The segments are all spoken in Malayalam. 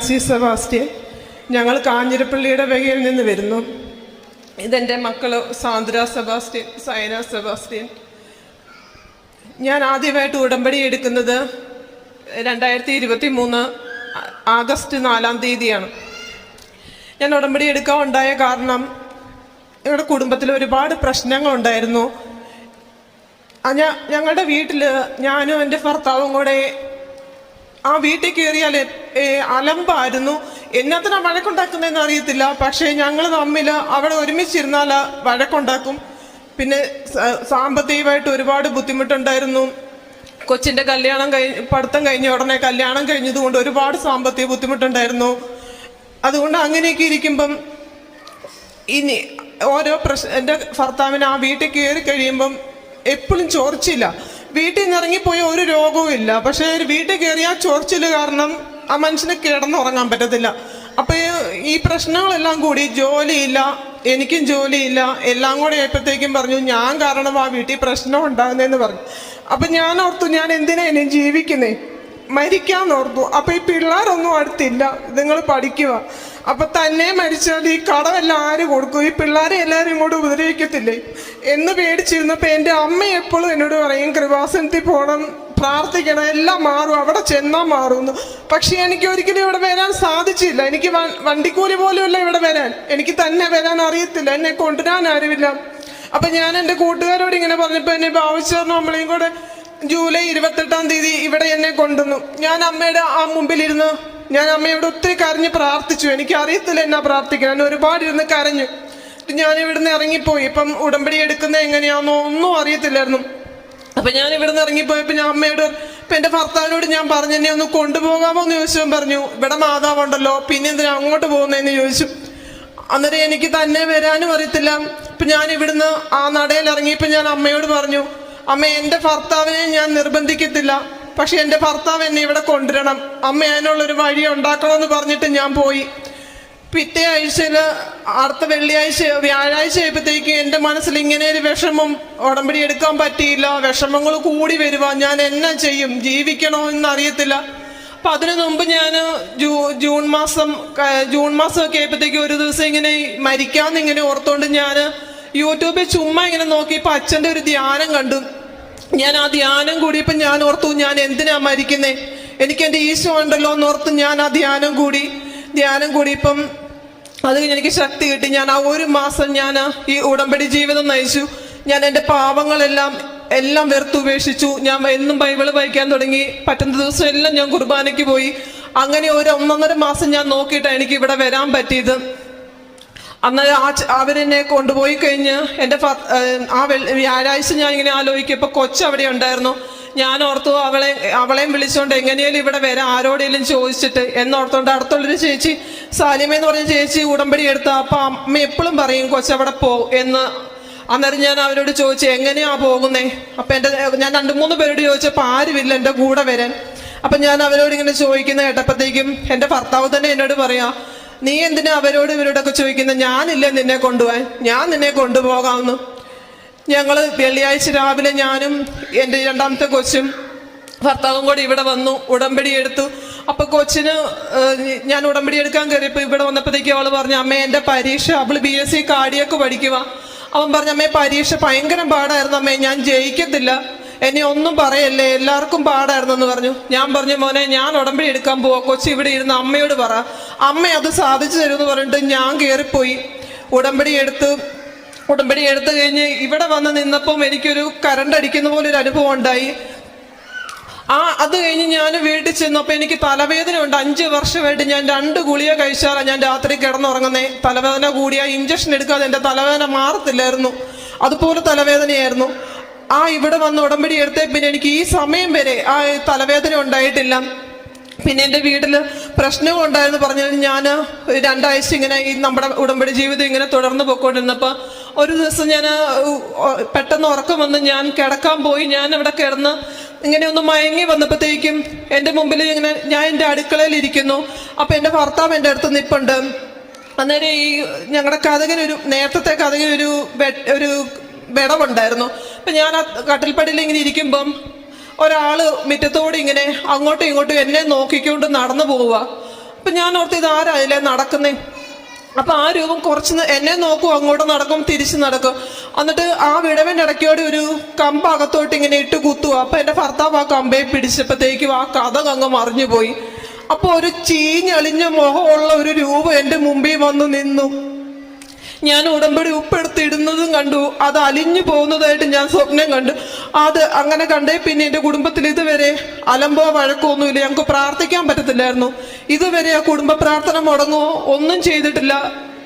സി സെബാസ്റ്റ്യൻ ഞങ്ങൾ കാഞ്ഞിരപ്പള്ളിയുടെ വകയിൽ നിന്ന് വരുന്നു. ഇതെന്റെ മക്കൾ സാന്ദ്ര സെബാസ്റ്റ്യൻ സൈന സെബാസ്റ്റ്യൻ. ഞാൻ ആദ്യമായിട്ട് ഉടമ്പടി എടുക്കുന്നത് രണ്ടായിരത്തി ഇരുപത്തി മൂന്ന് ആഗസ്റ്റ് നാലാം തീയതിയാണ്. ഞാൻ ഉടമ്പടി എടുക്കാൻ ഉണ്ടായ കാരണം ഞങ്ങളുടെ കുടുംബത്തിൽ ഒരുപാട് പ്രശ്നങ്ങളുണ്ടായിരുന്നു ഞങ്ങളുടെ വീട്ടിൽ ഞാനും എന്റെ ഭർത്താവും കൂടെ ആ വീട്ടിൽ കയറിയാൽ അലമ്പായിരുന്നു. എന്നത്തിനാ വഴക്കുണ്ടാക്കുന്നതെന്ന് അറിയത്തില്ല. പക്ഷേ ഞങ്ങൾ തമ്മിൽ അവിടെ ഒരുമിച്ചിരുന്നാൽ വഴക്കുണ്ടാക്കും. പിന്നെ സാമ്പത്തികമായിട്ട് ഒരുപാട് ബുദ്ധിമുട്ടുണ്ടായിരുന്നു. കൊച്ചിന്റെ കല്യാണം കഴിഞ്ഞ് പഠിത്തം കഴിഞ്ഞ ഉടനെ കല്യാണം കഴിഞ്ഞതുകൊണ്ട് ഒരുപാട് സാമ്പത്തിക ബുദ്ധിമുട്ടുണ്ടായിരുന്നു. അതുകൊണ്ട് അങ്ങനെയൊക്കെ ഇരിക്കുമ്പം ഇനി ഓരോ പ്രശ്ന എന്റെ ഭർത്താവിന് ആ വീട്ടിൽ കയറി കഴിയുമ്പം എപ്പോഴും ചോർച്ചില്ല വീട്ടിൽ നിന്ന് ഇറങ്ങിപ്പോയ ഒരു രോഗവും ഇല്ല. പക്ഷേ വീട്ടിൽ കയറിയ ആ ചോർച്ചിൽ കാരണം ആ മനുഷ്യന് കിടന്നുറങ്ങാൻ പറ്റത്തില്ല. അപ്പൊ ഈ പ്രശ്നങ്ങളെല്ലാം കൂടി ജോലിയില്ല എനിക്കും ജോലിയില്ല എല്ലാം കൂടെ ആയപ്പോഴത്തേക്കും പറഞ്ഞു ഞാൻ കാരണം ആ വീട്ടിൽ പ്രശ്നം ഉണ്ടാകുന്നതെന്ന് പറഞ്ഞു. അപ്പൊ ഞാൻ ഓർത്തു ഞാൻ എന്തിനാ ഇനി ജീവിക്കുന്നേ? മരിക്കാൻ ഓർത്തു അപ്പൊ ഈ പിള്ളേരൊന്നും അടുത്തില്ല. നിങ്ങൾ പഠിക്കുക. അപ്പൊ തന്നെ മരിച്ചാൽ ഈ കടമെല്ലാം ആര് കൊടുക്കും? ഈ പിള്ളേരെ എല്ലാവരും ഇങ്ങോട്ട് ഉപദ്രവിക്കത്തില്ലേ? എന്ന് പേടിച്ചിരുന്നപ്പോ എന്റെ അമ്മ എപ്പോഴും എന്നോട് പറയും കൃപാസനത്തിൽ പോകണം പ്രാർത്ഥിക്കണം എല്ലാം മാറും അവിടെ ചെന്നാൽ മാറുമെന്ന്. പക്ഷെ എനിക്ക് ഒരിക്കലും ഇവിടെ വരാൻ സാധിച്ചില്ല. എനിക്ക് വണ്ടിക്കൂലി പോലും ഇല്ല ഇവിടെ വരാൻ. എനിക്ക് തന്നെ വരാൻ അറിയത്തില്ല. എന്നെ കൊണ്ടുവരാൻ ആരുമില്ല. അപ്പൊ ഞാൻ എന്റെ കൂട്ടുകാരോട് ഇങ്ങനെ പറഞ്ഞപ്പോ എന്നെ ഭാവിച്ചു നമ്മളെയും കൂടെ ജൂലൈ ഇരുപത്തെട്ടാം തീയതി ഇവിടെ എന്നെ കൊണ്ടുവന്നു. ഞാൻ അമ്മയുടെ ആ മുമ്പിലിരുന്ന് ഞാൻ അമ്മയോട് ഒത്തിരി കരഞ്ഞ് പ്രാർത്ഥിച്ചു. എനിക്ക് അറിയത്തില്ല എന്നാ പ്രാർത്ഥിക്കാൻ. ഞാൻ ഒരുപാട് ഇരുന്ന് കരഞ്ഞു. ഞാൻ ഇവിടുന്ന് ഇറങ്ങിപ്പോയി. ഇപ്പം ഉടമ്പടി എടുക്കുന്നത് എങ്ങനെയാണെന്നോ ഒന്നും അറിയത്തില്ലായിരുന്നു. അപ്പൊ ഞാൻ ഇവിടുന്ന് ഇറങ്ങിപ്പോയപ്പോ ഞാൻ അമ്മയോട് ഇപ്പൊ എന്റെ ഭർത്താവിനോട് ഞാൻ പറഞ്ഞു എന്നെ ഒന്ന് കൊണ്ടുപോകാമോ? എന്ന് ചോദിച്ചു പറഞ്ഞു ഇവിടെ മാതാവുണ്ടല്ലോ. പിന്നെ എന്തിനാ അങ്ങോട്ട് പോകുന്നതെന്ന് ചോദിച്ചു. അന്നേരം എനിക്ക് തന്നെ വരാനും അറിയത്തില്ല. ഇപ്പൊ ഞാൻ ഇവിടുന്ന് ആ നടയിൽ ഇറങ്ങിയപ്പോ ഞാൻ അമ്മയോട് പറഞ്ഞു അമ്മ എന്റെ ഭർത്താവിനെ ഞാൻ നിർബന്ധിക്കത്തില്ല. പക്ഷെ എന്റെ ഭർത്താവ് എന്നെ ഇവിടെ കൊണ്ടുവരണം. അമ്മ അതിനുള്ളൊരു വഴി ഉണ്ടാക്കണമെന്ന് പറഞ്ഞിട്ട് ഞാൻ പോയി. പിറ്റേ ആഴ്ചയിൽ അടുത്ത വെള്ളിയാഴ്ച വ്യാഴാഴ്ച ആയപ്പോഴത്തേക്ക് എന്റെ മനസ്സിൽ ഇങ്ങനെ ഒരു വിഷമം ഉടമ്പടി എടുക്കാൻ പറ്റിയില്ല. വിഷമങ്ങൾ കൂടി വരുക ഞാൻ എന്നാ ചെയ്യും? ജീവിക്കണോ എന്നറിയത്തില്ല. അപ്പം അതിനു മുമ്പ് ഞാൻ ജൂ ജൂൺ മാസം ജൂൺ മാസമൊക്കെ ആയപ്പോഴത്തേക്ക് ഒരു ദിവസം ഇങ്ങനെ മരിക്കാമെന്നിങ്ങനെ ഇങ്ങനെ ഓർത്തോണ്ട് ഞാൻ യൂട്യൂബിൽ ചുമ്മാ ഇങ്ങനെ നോക്കിയപ്പോൾ അച്ഛന്റെ ഒരു ധ്യാനം കണ്ടു. ഞാൻ ആ ധ്യാനം കൂടിയപ്പോൾ ഞാൻ ഓർത്തു ഞാൻ എന്തിനാ മരിക്കുന്നേ? എനിക്ക് എന്റെ ഈശോ ഉണ്ടല്ലോ എന്ന് ഓർത്ത് ഞാൻ ആ ധ്യാനം കൂടി ധ്യാനം കൂടിയപ്പം അത് കഴിഞ്ഞ് എനിക്ക് ശക്തി കിട്ടി. ഞാൻ ആ ഒരു മാസം ഞാൻ ഈ ഉടമ്പടി ജീവിതം നയിച്ചു. ഞാൻ എന്റെ പാവങ്ങളെല്ലാം എല്ലാം വെറുത്തുപേക്ഷിച്ചു ഞാൻ എന്നും ബൈബിൾ വായിക്കാൻ തുടങ്ങി. പറ്റുന്ന ദിവസം എല്ലാം ഞാൻ കുർബാനയ്ക്ക് പോയി. അങ്ങനെ ഒരു ഒന്നൊന്നര മാസം ഞാൻ നോക്കിയിട്ടാണ് എനിക്ക് ഇവിടെ വരാൻ പറ്റിയത്. അന്ന് ആ അവരെന്നെ കൊണ്ടുപോയി കഴിഞ്ഞ് എന്റെ ആ വ്യാഴാഴ്ച ഞാൻ ഇങ്ങനെ ആലോചിക്കും കൊച്ച് അവിടെ ഉണ്ടായിരുന്നു. ഞാൻ ഓർത്തു അവളെ അവളെയും വിളിച്ചുകൊണ്ട് എങ്ങനെയാലും ഇവിടെ വരാം ആരോടെങ്കിലും ചോദിച്ചിട്ട് എന്നോർത്തോണ്ട് അടുത്തുള്ളൊരു ചേച്ചി സാലിമ എന്ന് പറഞ്ഞ ചേച്ചി ഉടമ്പടി എടുത്ത അപ്പൊ അമ്മ എപ്പോഴും പറയും കൊച്ചവിടെ പോ എന്ന്. അന്നേരം ഞാൻ അവരോട് ചോദിച്ചു എങ്ങനെയാ പോകുന്നേ? അപ്പൊ എന്റെ ഞാൻ രണ്ട് മൂന്ന് പേരോട് ചോദിച്ചപ്പോൾ ആരുമില്ല എന്റെ കൂടെ വരാൻ. അപ്പൊ ഞാൻ അവരോട് ഇങ്ങനെ ചോദിക്കുന്ന കേട്ടപ്പോഴത്തേക്കും എന്റെ ഭർത്താവ് തന്നെ എന്നോട് പറയാ നീ എന്തിനാ അവരോട് ഇവരോടൊക്കെ ചോദിക്കുന്നത് ഞാനില്ല നിന്നെ കൊണ്ടുപോകാൻ? ഞാൻ നിന്നെ കൊണ്ടുപോകാമെന്ന് ഞങ്ങൾ വെള്ളിയാഴ്ച രാവിലെ ഞാനും എന്റെ രണ്ടാമത്തെ കൊച്ചും ഭർത്താവും കൂടി ഇവിടെ വന്നു ഉടമ്പടി എടുത്തു. അപ്പൊ കൊച്ചിന് ഞാൻ ഉടമ്പടി എടുക്കാൻ കയറിയപ്പോൾ ഇവിടെ വന്നപ്പോഴത്തേക്ക് അവൾ പറഞ്ഞു അമ്മേ എന്റെ പരീക്ഷ അവൾ ബി എസ് സി കാടിയൊക്കെ പഠിക്കുക അവൻ പറഞ്ഞു അമ്മേ പരീക്ഷ ഭയങ്കര പാടായിരുന്നു അമ്മേ ഞാൻ ജയിക്കത്തില്ല. എന്നെ ഒന്നും പറയല്ലേ? എല്ലാവർക്കും പാടായിരുന്നു എന്ന് പറഞ്ഞു. ഞാൻ പറഞ്ഞു മോനെ ഞാൻ ഉടമ്പടി എടുക്കാൻ പോവാ. കൊച്ചി ഇവിടെ ഇരുന്ന് അമ്മയോട് പറ. അമ്മ അത് സാധിച്ചു തരുമെന്ന് പറഞ്ഞിട്ട് ഞാൻ കയറിപ്പോയി ഉടമ്പടി എടുത്ത് ഉടമ്പടി എടുത്തു കഴിഞ്ഞ് ഇവിടെ വന്ന് നിന്നപ്പം എനിക്കൊരു കറണ്ട് അടിക്കുന്ന പോലെ ഒരു അനുഭവം ഉണ്ടായി. ആ അത് കഴിഞ്ഞ് ഞാൻ വീട്ടിൽ ചെന്നപ്പോൾ എനിക്ക് തലവേദന ഉണ്ട്. അഞ്ച് വർഷമായിട്ട് ഞാൻ രണ്ട് ഗുളിക കഴിച്ചാലാണ് ഞാൻ രാത്രി കിടന്നുറങ്ങുന്നേ. തലവേദന കൂടിയ. ഇഞ്ചക്ഷൻ എടുക്കാതെ എന്റെ തലവേദന മാറത്തില്ലായിരുന്നു. അതുപോലെ തലവേദനയായിരുന്നു. ആ ഇവിടെ വന്ന് ഉടമ്പടി എടുത്തേ പിന്നെ എനിക്ക് ഈ സമയം വരെ ആ തലവേദന ഉണ്ടായിട്ടില്ല. പിന്നെ എന്റെ വീട്ടിൽ പ്രശ്നവും ഉണ്ടായിരുന്നു. പറഞ്ഞു ഞാൻ രണ്ടാഴ്ച ഇങ്ങനെ ഈ നമ്മുടെ ഉടമ്പടി ജീവിതം ഇങ്ങനെ തുടർന്ന് പോയിക്കൊണ്ടിരുന്നപ്പോൾ ഒരു ദിവസം ഞാൻ പെട്ടെന്ന് ഉറക്കം വന്ന് ഞാൻ കിടക്കാൻ പോയി. ഞാൻ അവിടെ കിടന്ന് ഇങ്ങനെ ഒന്ന് മയങ്ങി വന്നപ്പോഴത്തേക്കും എന്റെ മുമ്പിൽ ഇങ്ങനെ ഞാൻ എന്റെ അടുക്കളയിൽ ഇരിക്കുന്നു. അപ്പം എന്റെ ഭർത്താവ് എന്റെ അടുത്ത് നിൽപ്പുണ്ട് അന്നേരം ഈ ഞങ്ങളുടെ കഥകനൊരു നേരത്തെ കഥകനൊരു ഒരു വിടവുണ്ടായിരുന്നു. അപ്പം ഞാൻ ആ കട്ടിൽപ്പടിയിൽ ഇങ്ങനെ ഇരിക്കുമ്പം ഒരാൾ മുറ്റത്തോടെ ഇങ്ങനെ അങ്ങോട്ടും ഇങ്ങോട്ടും എന്നെ നോക്കിക്കൊണ്ട് നടന്നു പോവുക. അപ്പൊ ഞാൻ ഓർത്ത് ഇത് ആരായില്ലേ നടക്കുന്നേ? അപ്പൊ ആ രൂപം കുറച്ച് എന്നെ നോക്കും അങ്ങോട്ട് നടക്കും തിരിച്ച് നടക്കും. എന്നിട്ട് ആ വിടവന്റെ ഇടയ്ക്കോടെ ഒരു കമ്പ് അകത്തോട്ട് ഇങ്ങനെ ഇട്ട് കുത്തുക. അപ്പൊ എന്റെ ഭർത്താവ് ആ കമ്പയെ പിടിച്ചപ്പോഴത്തേക്കും ആ കഥ അങ്ങ് മറിഞ്ഞു പോയി അപ്പോൾ ഒരു ചീഞ്ഞളിഞ്ഞ മുഖമുള്ള ഒരു രൂപം എന്റെ മുമ്പിൽ വന്നു നിന്നു. ഞാൻ ഉടമ്പടി ഉപ്പെടുത്തിടുന്നതും കണ്ടു. അത് അലിഞ്ഞു പോകുന്നതായിട്ട് ഞാൻ സ്വപ്നം കണ്ടു. അത് അങ്ങനെ കണ്ടേ പിന്നെ എന്റെ കുടുംബത്തിൽ ഇതുവരെ അലമ്പോ വഴക്കോ ഒന്നുമില്ല. ഞങ്ങൾക്ക് പ്രാർത്ഥിക്കാൻ പറ്റത്തില്ലായിരുന്നു. ഇതുവരെ ആ കുടുംബ പ്രാർത്ഥന മുടങ്ങുമോ ഒന്നും ചെയ്തിട്ടില്ല.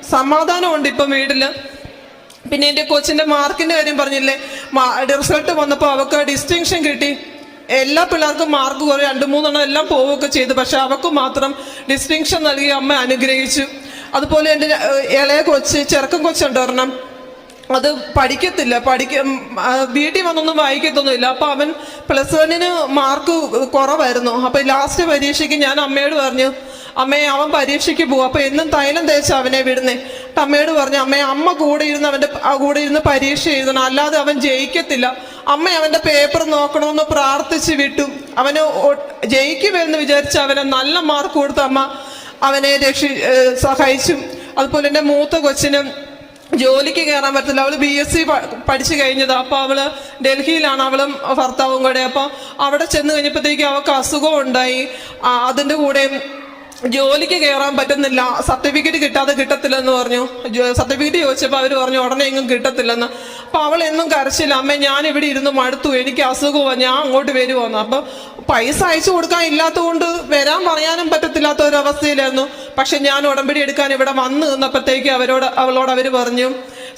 സമാധാനമുണ്ട് ഇപ്പം വീട്ടിൽ പിന്നെ എന്റെ കൊച്ചിന്റെ മാർക്കിന്റെ കാര്യം പറഞ്ഞില്ലേ? റിസൾട്ട് വന്നപ്പോൾ അവൾക്ക് ഡിസ്റ്റിങ്ഷൻ കിട്ടി. എല്ലാ പിള്ളേർക്കും മാർക്ക് കുറേ രണ്ട് മൂന്നെണ്ണം എല്ലാം പോവുകയൊക്കെ ചെയ്തു. പക്ഷെ അവൾക്ക് മാത്രം ഡിസ്റ്റിങ്ഷൻ നൽകി അമ്മ അനുഗ്രഹിച്ചു. അതുപോലെ എന്റെ ഇളയ കൊച്ച് ചെറുക്കൻ കൊച്ചുണ്ട് ഒരെണ്ണം. അത് പഠിക്കത്തില്ല. പഠിക്ക വീട്ടിൽ വന്നൊന്നും വായിക്കത്തൊന്നുമില്ല. അപ്പോൾ അവൻ പ്ലസ് വണ്ണിന് മാർക്ക് കുറവായിരുന്നു. അപ്പോൾ ലാസ്റ്റ് പരീക്ഷയ്ക്ക് ഞാൻ അമ്മയോട് പറഞ്ഞു അമ്മയെ അവൻ പരീക്ഷയ്ക്ക് പോകും അപ്പോൾ എന്നും തൈലം തേച്ച് അവനെ വിടുന്നേ. അപ്പം അമ്മയോട് പറഞ്ഞു അമ്മയെ അമ്മ കൂടെ ഇരുന്ന് അവന്റെ കൂടെ ഇരുന്ന് പരീക്ഷ എഴുതണം. അല്ലാതെ അവൻ ജയിക്കത്തില്ല. അമ്മ അവന്റെ പേപ്പർ നോക്കണമെന്ന് പ്രാർത്ഥിച്ച് വിട്ടു. അവന് ജയിക്കുമെന്ന് വിചാരിച്ച് അവനെ നല്ല മാർക്ക് കൊടുത്ത അമ്മ അവനെ രക്ഷി സഹായിച്ചും. അതുപോലെ എന്റെ മൂത്ത കൊച്ചിനും ജോലിക്ക് കയറാൻ പറ്റില്ല അവൾ ബി എസ് സി പഠിച്ചു കഴിഞ്ഞത്. അപ്പോൾ അവൾ ഡൽഹിയിലാണ്. അവളും ഭർത്താവും കൂടെ. അപ്പൊ അവിടെ ചെന്ന് കഴിഞ്ഞപ്പോഴത്തേക്കും അവൾക്ക് അസുഖം ഉണ്ടായി. അതിന്റെ കൂടെ ജോലിക്ക് കയറാൻ പറ്റുന്നില്ല. സർട്ടിഫിക്കറ്റ് കിട്ടാതെ കിട്ടത്തില്ലെന്ന് പറഞ്ഞു. സർട്ടിഫിക്കറ്റ് ചോദിച്ചപ്പോൾ അവർ പറഞ്ഞു ഉടനെ എങ്ങും കിട്ടത്തില്ലെന്ന്. അപ്പോൾ അവൾ കരച്ചില്ല. അമ്മ ഞാൻ ഇവിടെ ഇരുന്ന് മടുത്തു. എനിക്ക് അസുഖമാണ് ഞാൻ അങ്ങോട്ട് വരുമോന്ന് അപ്പൊ പൈസ അയച്ചു കൊടുക്കാൻ ഇല്ലാത്തതുകൊണ്ട് വരാൻ പറയാനും പറ്റത്തില്ലാത്ത ഒരു അവസ്ഥയിലായിരുന്നു പക്ഷെ ഞാൻ ഉടമ്പടി എടുക്കാൻ ഇവിടെ വന്ന് നിന്നപ്പോഴത്തേക്ക് അവരോട് അവളോട് അവർ പറഞ്ഞു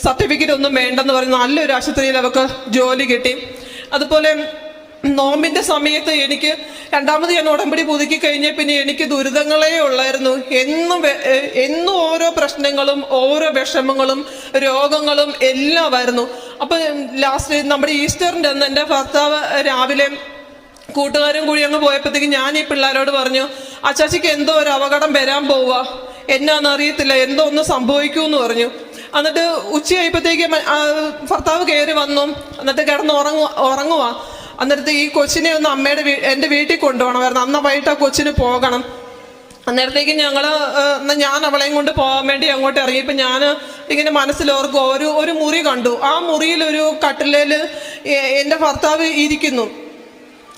സർട്ടിഫിക്കറ്റ് ഒന്നും വേണ്ടെന്ന് പറഞ്ഞു. നല്ലൊരു ആശുപത്രിയിൽ അവർക്ക് ജോലി കിട്ടി. അതുപോലെ നോമ്പിന്റെ സമയത്ത് എനിക്ക് രണ്ടാമത് ഞാൻ ഉടമ്പടി പുതുക്കി കഴിഞ്ഞ പിന്നെ എനിക്ക് ദുരിതങ്ങളേ ഉള്ളായിരുന്നു. എന്നും എന്നും ഓരോ പ്രശ്നങ്ങളും ഓരോ വിഷമങ്ങളും രോഗങ്ങളും എല്ലാമായിരുന്നു അപ്പം ലാസ്റ്റ് നമ്മുടെ ഈസ്റ്ററിന്റെ അന്ന് എന്റെ ഭർത്താവ് രാവിലെ കൂട്ടുകാരും കൂടി അങ്ങ് പോയപ്പോഴത്തേക്ക് ഞാൻ ഈ പിള്ളേരോട് പറഞ്ഞു അച്ചാച്ചിക്ക് എന്തോ ഒരു അപകടം വരാൻ പോവുക. എന്നാന്ന് അറിയത്തില്ല എന്തോ ഒന്ന് സംഭവിക്കൂ എന്ന് പറഞ്ഞു. എന്നിട്ട് ഉച്ചയായപ്പോഴത്തേക്ക് ഭർത്താവ് കയറി വന്നു. എന്നിട്ട് കിടന്ന് ഉറങ്ങു ഉറങ്ങുവാ. എന്നിട്ട് ഈ കൊച്ചിനെ ഒന്ന് അമ്മയുടെ എന്റെ വീട്ടിൽ കൊണ്ടുപോകണമായിരുന്നു അന്ന് വൈകിട്ട് ആ കൊച്ചിന് പോകണം. അന്നേരത്തേക്ക് ഞങ്ങൾ ഞാൻ അവളെയും കൊണ്ട് പോകാൻ വേണ്ടി അങ്ങോട്ട് ഇറങ്ങിയപ്പോൾ ഞാൻ ഇങ്ങനെ മനസ്സിലോർക്കും. ഒരു ഒരു മുറി കണ്ടു. ആ മുറിയിൽ ഒരു കട്ടിലേൽ എന്റെ ഭർത്താവ് ഇരിക്കുന്നു.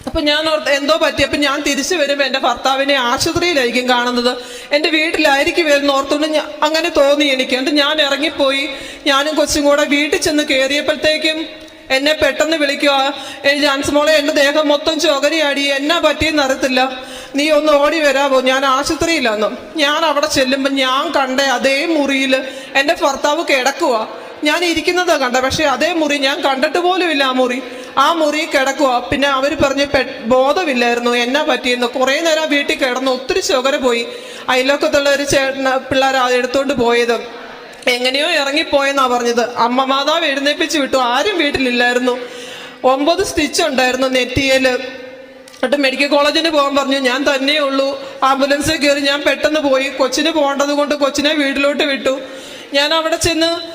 അപ്പൊ ഞാൻ ഓർത്ത് എന്തോ പറ്റി? അപ്പൊ ഞാൻ തിരിച്ചു വരുമ്പോ എന്റെ ഭർത്താവിനെ ആശുപത്രിയിലായിരിക്കും കാണുന്നത്. എന്റെ വീട്ടിലായിരിക്കും വരുന്ന ഓർത്തുകൊണ്ട് അങ്ങനെ തോന്നി എനിക്ക്. എന്നിട്ട് ഞാൻ ഇറങ്ങിപ്പോയി. ഞാനും കൊച്ചും കൂടെ വീട്ടിൽ ചെന്ന് കയറിയപ്പോഴത്തേക്കും എന്നെ പെട്ടെന്ന് വിളിക്കുക. ജാൻസ് മോളെ എന്റെ ദേഹം മൊത്തം ചോകരിയാടി എന്നാ പറ്റിയെന്ന് അറിയത്തില്ല. നീ ഒന്ന് ഓടി വരാമോ ഞാൻ ആശുപത്രിയിലാന്നു. ഞാൻ അവിടെ ചെല്ലുമ്പോൾ ഞാൻ കണ്ട അതേ മുറിയിൽ എന്റെ ഭർത്താവ് കിടക്കുക ഞാൻ ഇരിക്കുന്നതാ കണ്ട പക്ഷെ അതേ മുറി ഞാൻ കണ്ടിട്ട് പോലും ഇല്ല ആ മുറി. ആ മുറി കിടക്കുക. പിന്നെ അവർ പറഞ്ഞ് ബോധമില്ലായിരുന്നു. എന്നാ പറ്റിയെന്ന്. കുറേ നേരം വീട്ടിൽ കിടന്നു ഒത്തിരി ചുകര പോയി. അയലോക്കത്തുള്ള ഒരു ചേട്ടന പിള്ളേർ എടുത്തോണ്ട് പോയത്. എങ്ങനെയോ ഇറങ്ങിപ്പോയെന്നാ പറഞ്ഞത്. അമ്മ മാതാവ് എഴുന്നേപ്പിച്ച് വിട്ടു. ആരും വീട്ടിലില്ലായിരുന്നു. ഒമ്പത് സ്റ്റിച്ച് ഉണ്ടായിരുന്നു നെറ്റിയേൽ എന്നിട്ട് മെഡിക്കൽ കോളേജിന് പോകാൻ പറഞ്ഞു. ഞാൻ തന്നെ ഉള്ളൂ. ആംബുലൻസിൽ കയറി ഞാൻ പെട്ടെന്ന് പോയി. കൊച്ചിന് പോകേണ്ടത് കൊണ്ട് കൊച്ചിനെ വീട്ടിലോട്ട് വിട്ടു. ഞാൻ അവിടെ ചെന്ന്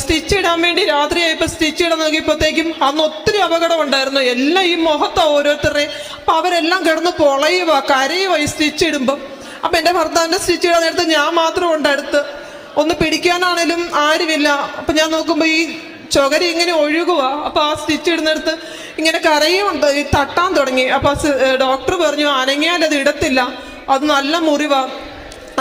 സ്റ്റിച്ച് ഇടാൻ വേണ്ടി രാത്രിയായപ്പോൾ സ്റ്റിച്ച് ഇടാൻ നോക്കിയപ്പോഴത്തേക്കും അന്ന് ഒത്തിരി അപകടം ഉണ്ടായിരുന്നു എല്ലാം ഈ മുഖത്താ ഓരോരുത്തരുടെ. അപ്പൊ അവരെല്ലാം കിടന്ന് പൊളയുക കരയുക ഈ സ്റ്റിച്ച് ഇടുമ്പോ. അപ്പൊ എന്റെ ഭർത്താവിന്റെ സ്റ്റിച്ച് ഇടാൻ നേരത്ത് ഞാൻ മാത്രം ഉണ്ട് അടുത്ത്. ഒന്ന് പിടിക്കാനാണേലും ആരുമില്ല. അപ്പൊ ഞാൻ നോക്കുമ്പോൾ ഈ ചുകരി ഇങ്ങനെ ഒഴുകുക അപ്പോൾ ആ സ്റ്റിച്ച് ഇടുന്നിടത്ത് ഇങ്ങനെ കരയും തട്ടാൻ തുടങ്ങി. അപ്പോൾ ഡോക്ടർ പറഞ്ഞു അനങ്ങിയാൽ അത് ഇടത്തില്ല. അത് നല്ല മുറിവാ.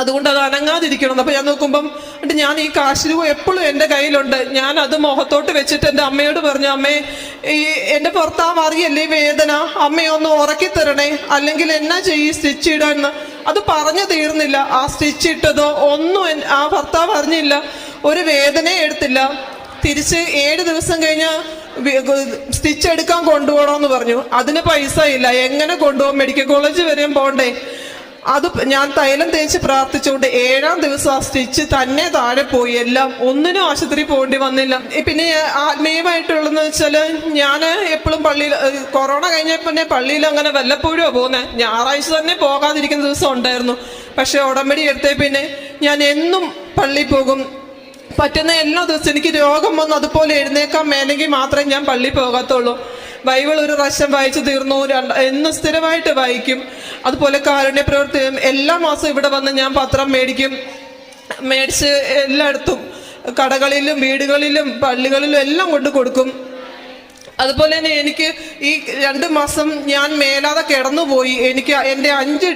അതുകൊണ്ട് അത് അനങ്ങാതിരിക്കണം. അപ്പോൾ ഞാൻ നോക്കുമ്പം എന്നിട്ട് ഞാൻ ഈ കാശ് രൂപ എപ്പോഴും എന്റെ കയ്യിലുണ്ട്. ഞാൻ അത് മുഖത്തോട്ട് വെച്ചിട്ട് എന്റെ അമ്മയോട് പറഞ്ഞു അമ്മേ ഈ എന്റെ ഭർത്താവ് അറിയല്ലേ വേദന? അമ്മയൊന്ന് ഉറക്കി തരണേ. അല്ലെങ്കിൽ എന്നാ ചെയ്യും സ്റ്റിച്ച് ഇടാന്ന് അത് പറഞ്ഞു തീർന്നില്ല. ആ സ്റ്റിച്ച് ഇട്ടതോ ഒന്നും ആ ഭർത്താവ് അറിഞ്ഞില്ല. ഒരു വേദനയും എടുത്തില്ല. തിരിച്ച് ഏഴ് ദിവസം കഴിഞ്ഞ് സ്റ്റിച്ച് എടുക്കാൻ കൊണ്ടുപോകണമെന്ന് പറഞ്ഞു. അതിന് പൈസ ഇല്ല. എങ്ങനെ കൊണ്ടുപോകും? മെഡിക്കൽ കോളേജ് വരെയും പോണ്ടേ അത് ഞാൻ തൈലം തേച്ച് പ്രാർത്ഥിച്ചുകൊണ്ട് ഏഴാം ദിവസം ആ സ്റ്റിച്ച് തന്നെ താഴെ പോയി. എല്ലാം ഒന്നിനും ആശുപത്രി പോകേണ്ടി വന്നില്ല. പിന്നെ ആത്മീയമായിട്ടുള്ളതെന്ന് വെച്ചാൽ ഞാൻ എപ്പോഴും പള്ളിയിൽ കൊറോണ കഴിഞ്ഞ പിന്നെ പള്ളിയിൽ അങ്ങനെ വല്ലപ്പോഴും പോകുന്നത് ഞായറാഴ്ച തന്നെ പോകാതിരിക്കുന്ന ദിവസം ഉണ്ടായിരുന്നു. പക്ഷെ ഉടമ്പടി എടുത്തേ പിന്നെ ഞാൻ എന്നും പള്ളി പോകും. പറ്റുന്ന എല്ലാ ദിവസവും എനിക്ക് രോഗം വന്ന് അതുപോലെ എഴുന്നേക്കാൻ മേലെങ്കിൽ മാത്രമേ ഞാൻ പള്ളി പോകത്തുള്ളൂ. ബൈബിൾ ഒരു പ്രാവശ്യം വായിച്ചു തീർന്നു രണ്ട് എന്ന് സ്ഥിരമായിട്ട് വായിക്കും. അതുപോലെ കാരുണ്യ പ്രവർത്തിയും എല്ലാ മാസവും ഇവിടെ വന്ന് ഞാൻ പത്രം മേടിക്കും. മേടിച്ച് എല്ലായിടത്തും കടകളിലും വീടുകളിലും പള്ളികളിലും എല്ലാം കൊണ്ട് കൊടുക്കും. അതുപോലെ തന്നെ എനിക്ക് ഈ രണ്ട് മാസം ഞാൻ മേലാതെ കിടന്നുപോയി. എനിക്ക് എന്റെ അഞ്ച്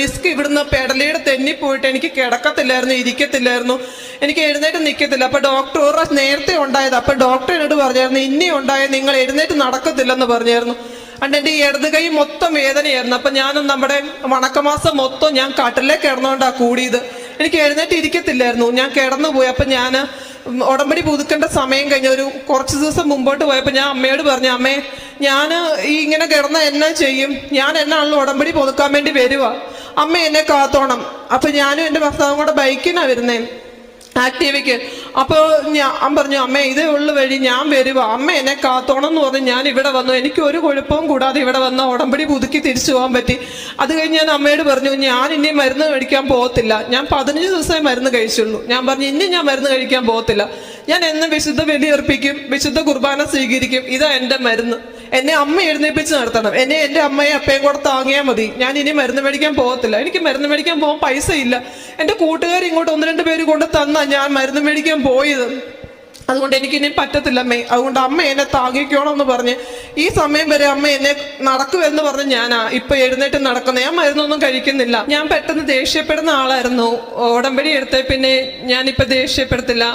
ഡിസ്ക് ഇവിടുന്ന് പെടലിയുടെ തെന്നിപ്പോയിട്ട് എനിക്ക് കിടക്കത്തില്ലായിരുന്നു ഇരിക്കത്തില്ലായിരുന്നു. എനിക്ക് എഴുന്നേറ്റ് നിൽക്കത്തില്ല അപ്പോൾ ഡോക്ടർ ഒരു നേരത്തെ ഉണ്ടായത്. അപ്പോൾ ഡോക്ടർ എന്നോട് പറഞ്ഞായിരുന്നു ഇനി ഉണ്ടായത് നിങ്ങൾ എഴുന്നേറ്റ് നടക്കത്തില്ലെന്ന് പറഞ്ഞായിരുന്നു. അണ്ട് എന്റെ ഇടത് കൈ മൊത്തം വേദനയായിരുന്നു. അപ്പം ഞാനും നമ്മുടെ വണക്കമാസം മൊത്തം ഞാൻ കട്ടിലേ കിടന്നുകൊണ്ടാണ് കൂടിയത്. എനിക്ക് എഴുന്നേറ്റ് ഇരിക്കത്തില്ലായിരുന്നു. ഞാൻ കിടന്നുപോയി. അപ്പം ഞാൻ ഉടമ്പടി പുതുക്കേണ്ട സമയം കഴിഞ്ഞ ഒരു കുറച്ച് ദിവസം മുമ്പോട്ട് പോയപ്പോൾ ഞാൻ അമ്മയോട് പറഞ്ഞു അമ്മേ ഞാൻ ഈ ഇങ്ങനെ കിടന്ന എന്നാ ചെയ്യും? ഞാൻ എന്നാണല്ലോ ഉടമ്പടി പുതുക്കാൻ വേണ്ടി വരുക. അമ്മ എന്നെ കാത്തോണം. അപ്പം ഞാനും എന്റെ ഭർത്താവും കൂടെ ബൈക്കിനാണ് വരുന്നേ. ആക്റ്റീവയ്ക്ക് അപ്പോൾ ഞാൻ പറഞ്ഞു അമ്മ ഇതേ ഉള്ളു വഴി ഞാൻ വരുക അമ്മ എന്നെ കാത്തോണം എന്ന് പറഞ്ഞ് ഞാൻ ഇവിടെ വന്നു. എനിക്ക് ഒരു കുഴപ്പവും കൂടാതെ ഇവിടെ വന്ന ഉടമ്പടി പുതുക്കി തിരിച്ചു പോകാൻ പറ്റി. അത് കഴിഞ്ഞ് ഞാൻ അമ്മയോട് പറഞ്ഞു ഞാൻ ഇനി മരുന്ന് കഴിക്കാൻ പോകത്തില്ല. ഞാൻ പതിനഞ്ച് ദിവസമേ മരുന്ന് കഴിച്ചുള്ളൂ. ഞാൻ പറഞ്ഞു ഇനി ഞാൻ മരുന്ന് കഴിക്കാൻ പോകത്തില്ല. ഞാൻ എന്നും വിശുദ്ധ ബലിയർപ്പിക്കും വിശുദ്ധ കുർബാന സ്വീകരിക്കും. ഇതാ എന്റെ മരുന്ന്. എന്നെ അമ്മ എഴുന്നേപ്പിച്ച് നടത്തണം എന്നെ എന്റെ അമ്മയെ അപ്പയും കൂടെ താങ്ങിയാൽ മതി. ഞാൻ ഇനി മരുന്ന് മേടിക്കാൻ പോകത്തില്ല. എനിക്ക് മരുന്ന് മേടിക്കാൻ പോകാൻ പൈസ ഇല്ല. എന്റെ കൂട്ടുകാർ ഇങ്ങോട്ട് ഒന്ന് രണ്ട് പേര് കൊണ്ട് തന്ന ഞാൻ മരുന്ന് മേടിക്കാൻ പോയത്. അതുകൊണ്ട് എനിക്ക് ഇനി പറ്റത്തില്ല അമ്മേ. അതുകൊണ്ട് അമ്മ എന്നെ താങ്ങിക്കോണം എന്ന് പറഞ്ഞ് ഈ സമയം വരെ അമ്മ എന്നെ നടക്കുമെന്ന് പറഞ്ഞ് ഞാനാ ഇപ്പൊ എഴുന്നേറ്റ് നടക്കുന്നത്. ഞാൻ മരുന്നൊന്നും കഴിക്കുന്നില്ല. ഞാൻ പെട്ടെന്ന് ദേഷ്യപ്പെടുന്ന ആളായിരുന്നു. ഉടമ്പടി എടുത്ത പിന്നെ ഞാനിപ്പോ ദേഷ്യപ്പെടത്തില്ല.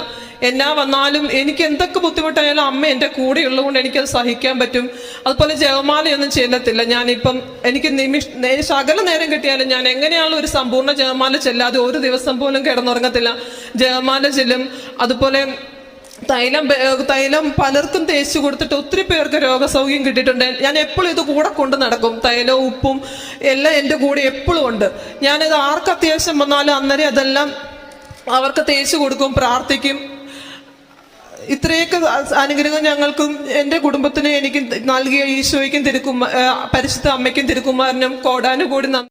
എന്നാ വന്നാലും എനിക്ക് എന്തൊക്കെ ബുദ്ധിമുട്ടായാലും അമ്മ എന്റെ കൂടെ ഉള്ളതുകൊണ്ട് എനിക്കത് സഹിക്കാൻ പറ്റും. അതുപോലെ ജപമാലയൊന്നും ചെല്ലത്തില്ല. ഞാനിപ്പം എനിക്ക് നിമിഷ ശകല നേരം കിട്ടിയാലും ഞാൻ എങ്ങനെയാണ് ഒരു സമ്പൂർണ ജപമാല ചെല്ലാതെ ഒരു ദിവസം പോലും കിടന്നുറങ്ങത്തില്ല. ജപമാല ചെല്ലും. അതുപോലെ തൈലം തൈലം പലർക്കും തേച്ചു കൊടുത്തിട്ട് ഒത്തിരി പേർക്ക് രോഗസൗഖ്യം കിട്ടിയിട്ടുണ്ട്. ഞാൻ എപ്പോഴും ഇത് കൂടെ കൊണ്ട് നടക്കും. തൈലവും ഉപ്പും എല്ലാം എന്റെ കൂടെ എപ്പോഴും ഉണ്ട്. ഞാനിത് ആർക്ക് അത്യാവശ്യം വന്നാലും അന്നേരം അതെല്ലാം അവർക്ക് തേച്ചു കൊടുക്കും പ്രാർത്ഥിക്കും. ഇത്രയൊക്കെ അനുഗ്രഹം ഞങ്ങൾക്കും എന്റെ കുടുംബത്തിന് എനിക്ക് നൽകിയ ഈശോയ്ക്കും തിരുക്കുമാ പരിശുദ്ധ അമ്മയ്ക്കും തിരുക്കുമാരനും കോടാനുകൂടി നന്ദി.